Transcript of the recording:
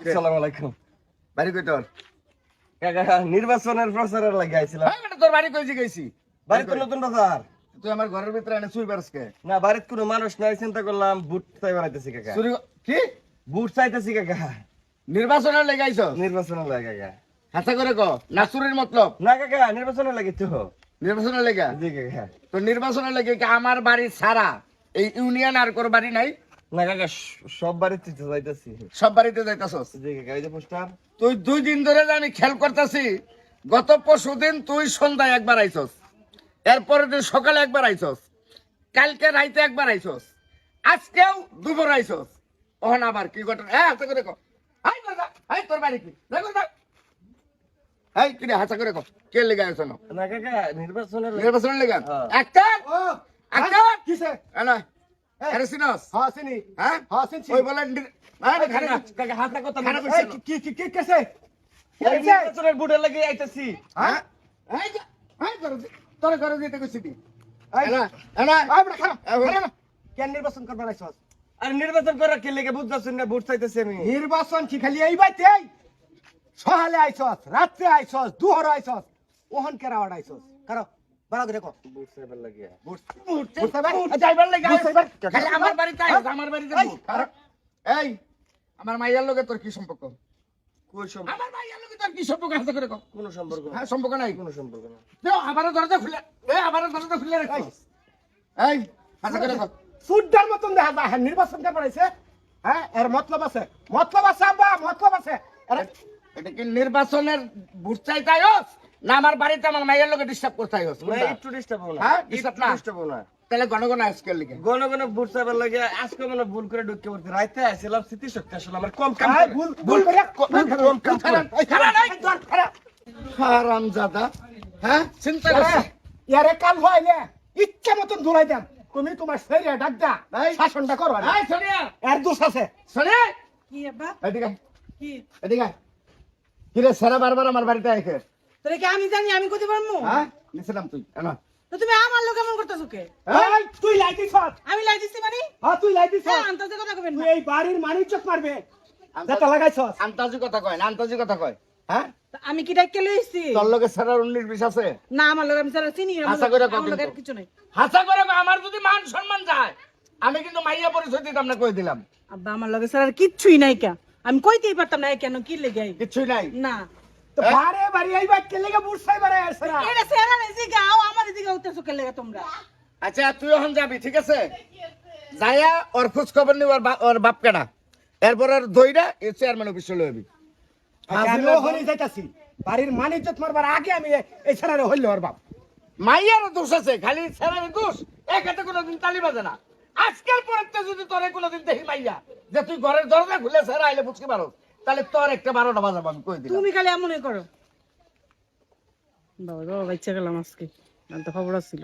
আসসালামু আলাইকুম। বাড়ি কই তোর? নির্বাচনের প্রচারের লাগে আইছিলাম। হ্যাঁ, তোর বাড়ি কই গেছি? বাড়িতে নতুন বাজার। তুই আমার ঘরের ভিতরে এনে চুই পারসকে না বাড়িতে কোনো মানুষ নাই চিন্তা করলাম বুট চাই বেড়াইতেছি কাকা। চুরি কি বুট চাইতেছি কাকা। নির্বাচনের লেগে আইছ? নির্বাচনের লাগে কাকা। হাসা করে ক না চুরির মতলব? না কাকা নির্বাচনের লাগে তো। নির্বাচনের লেগে? জি কাকা। তো নির্বাচনের লেগে কি আমার বাড়ি ছাড়া এই ইউনিয়ন আর কোন বাড়ি নাই? না কাকা স- সব বাড়িতে তো সব বাড়িতে যাইতাছস? জি কাকা এই যে পোস্টার। তুই দুই দিন ধরে আমি খেয়াল করতেছি গত পরশু তুই সন্ধ্যায় একবার আইছস এরপরে দিন সকালে একবার আইছস কালকে রাইতে একবার আইছস আজকেও দুপুর আইছস। ওহন আবার কি ঘটনা? হ্যাঁ হাসা করে কো হাই তোর হাই তোর বাড়ি কি? হাই কি রে হাসা করে কো কে লেগে আইছ না? না কাকা নির্বাচনের লাগে- নির্বাচন লেগে। একটা একটা কিসে? এনা হ্যাঁ। চিনি। হ্যাঁ? হ্যাঁ ওই খানা কাকা হাতে কথা খানা কি কি কি কিসে? এই লাগে আইতেছি। হ্যাঁ? এই যে, এই তোরে কইছি দি কেন নির্বাচন আর করার কি লেগে বুঝতেছেন না বুট চাইতেছি আমি। নির্বাচন কি খালি এই বাইতে সহালে আইছস রাত্রে আইছস দুহর আইছস ওহন কেরা ওয়াড আইছস। কারও বাড়া করে কো লাগে পার? যাইবার লাগে খালি আমার বাড়িতে আইস আমার বাড়িতে এই, আমার মাইয়ার লগে তোর কি সম্পর্ক? কোন সম্পর্ক? আমার মাইয়ার লগে তোর কি সম্পর্ক আছে করে কো কোন সম্পর্ক হ্যাঁ সম্পর্ক নাই। কোন সম্পর্ক না দেও আমার দরজা খুলে এ আমার দরজা খুলে রাখ। এই। হাসা করে কো সুড্ডার মতন দেখা যায়। হ্যাঁ নির্বাচন করবার আইছে হ্যাঁ এর মতলব আছে। মতলব আছে আব্বা মতলব আছে। এটা কি নির্বাচনের ভোট চাইতাইস না আমার বাড়িতে আমার মাইয়ার লগে ডিস্টার্ব করতাইস না একটু ডিস্টার্ব না। হ্যাঁ, একটু না? ডিস্টার্ব না। তাহলে ঘন ঘন আজকের লিগে। গণ গণ বুট চাইবার লাগে আজকে মানে ভুল করে ঢুকে পড়তে রাইতে আসছিলাম স্মৃতিশক্তি আসলে আমার কম কাম ভুল ভুল করে করে, কম কাম করে। হারাম জাদা হ্যাঁ? চিন্তা আরে, করছে ইয়ারে কাল হইলে ইচ্ছা মতন ধুলাই দেন। তুমি তোমার শরীরে ডাক দা। এই। শাসনটা করো আরে। এই সোনিয়া। এর দোষ আছে। সোনিয়া। কি আব্বা? এদিকে কি? এদিকে আয়। কিরে সেরা বারবার আমার বাড়িতে আইকে তোরে কি আমি জানি আমি কইতে পারমু? হ্যাঁ নিছিলাম তুই এনা তো তুমি আমার লোক এমন করতেছো কে? এই, তুই লাইতিস আমি লাই দিছি মানে? হ্যাঁ তুই হ্যাঁ আন্তাজে কথা কবেন তুই এই বাড়ির মানিজ্যত মারবে। যেটা লাগাইছস আন্তাজি কথা কয় না আন্তাজি কথা কয়। হ্যাঁ? আমি কি ডাইকে লইছি তোর লগে সেরার উনিশ বিশ আছে? না আমার লোক আমি সারা চিনি আমার আশা করে লোক- আমার লোকের কিছু নাই। হাসা করে আমার যদি মান সম্মান যায় আমি কিন্তু মাইয়া পরিচয় দিতাম না কই দিলাম। আব্বা আমার লোকের সারা কিচ্ছুই নাই কা। আমি কইতেই পারতাম না এই কেন কি লেগে আই? কিছুই নাই? না। তো বারে বাড়ি এই বাইক লেগে বুঝছাই বারে আসছে না? এটা সেরা নেছি গাও আমার এদিকে উঠতেছো কে লেগে তোমরা? আচ্ছা তুই এখন যাবি ঠিক আছে? যাইয়া ওর খোঁজ খবর নি ওর বাপ কেডা এরপর ওর দইরা এই চেয়ারম্যান অফিসে লইবি আমি ওখানে যাইতাছি। বাড়ির মারবার আগে আমি এই ছাড়ারে হইল ওর বাপ। মাইয়ার দোষ আছে খালি ছেড়ার দোষ। একাতে কোনোদিন তালি বাজে না। আজকের পরেতে যদি তোরে কোনোদিন দেখি মাইয়া যে তুই ঘরের দরজা খুলে ছেড়া আইলে বুঝতে পারো তাহলে তোর একটা বারোটা বাজাবো, আমি কই দিলাম। তুমি খালি এমনই করো। বাবা বাবা, বাচ্চা গেলাম আজকে। তো খবর ছিল